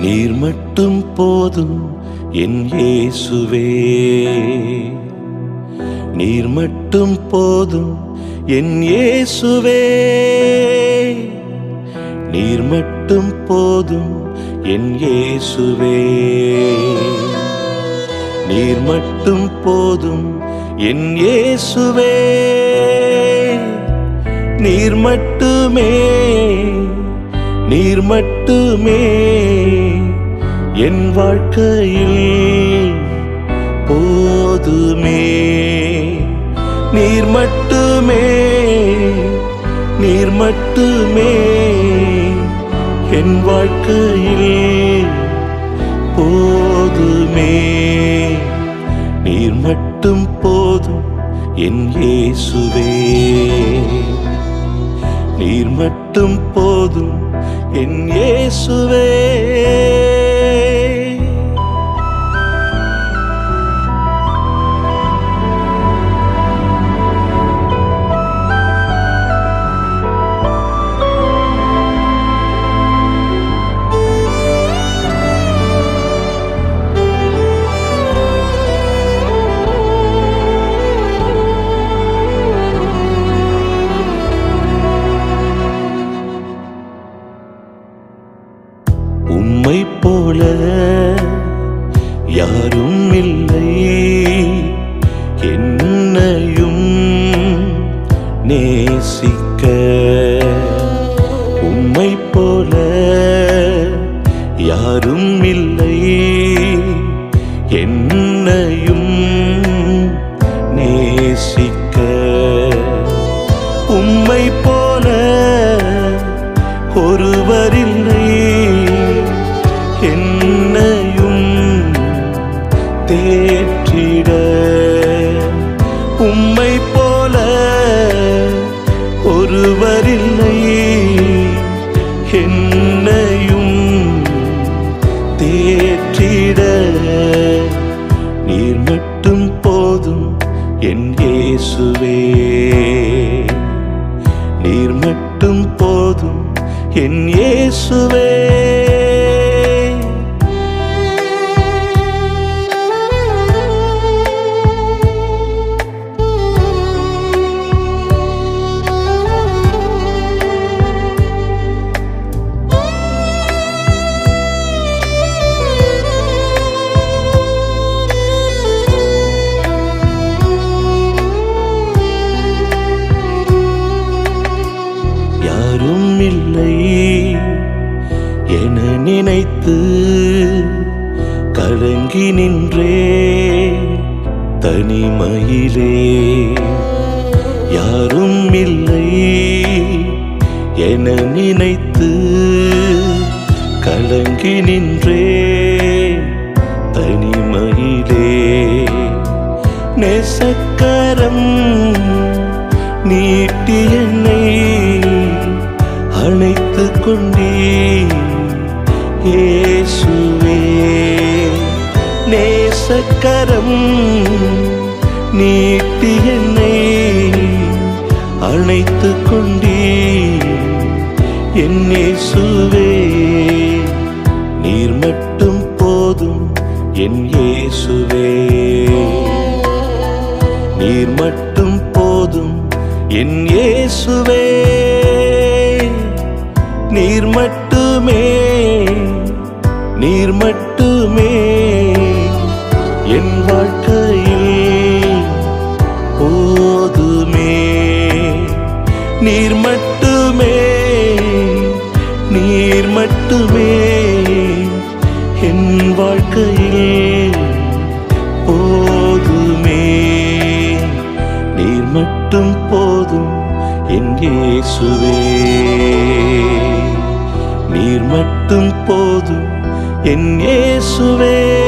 நீர் மட்டும் போதும் என் இயேசுவே. நீர் மட்டும் போதும் என் இயேசுவே. நீர் மட்டும் போதும் என் இயேசுவே. நீர் மட்டும் போதும் என் இயேசுவே. நீர் மட்டுமே நீர் மட்டுமே என் வாழ்க்கையில் போதுமே. நீர் மட்டுமே நீர் மட்டுமே என் வாழ்க்கையில் போதுமே. நீர் மட்டும் போதும் என் இயேசுவே. நீர் மட்டும் போதும் என் இயேசுவே. உம்மை போல யாரும் இல்லை. என்னையும் தேற்றிட. நீர் மட்டும் போதும் என் இயேசுவே. நீர் மட்டும் போதும் என் இயேசுவே. என நினைத்து கலங்கி நின்றே. தனிமையிலே யாரும் இல்லை என நினைத்து கலங்கி நின்றே. தனிமையிலே நேசக்கரம் நீட்டி என்னை அணைத்து கொண்டே இயேசுவே நேசக்கரம் நீட்டி என்னை அழைத்து கொண்டே என்னே சுவே நீர் மட்டும் போதும் என் இயேசுவே. நீர் மட்டும் போதும் என் இயேசுவே. நீர் மட்டுமே நீர் மட்டுமே என் வாழ்க்கையில் போதுமே. நீர் மட்டுமே நீர் மட்டுமே என் வாழ்க்கையில் போதுமே. நீர் மட்டும் போதும் என் இயேசுவே. நீர் மட்டும் போ என் இயேசுவே.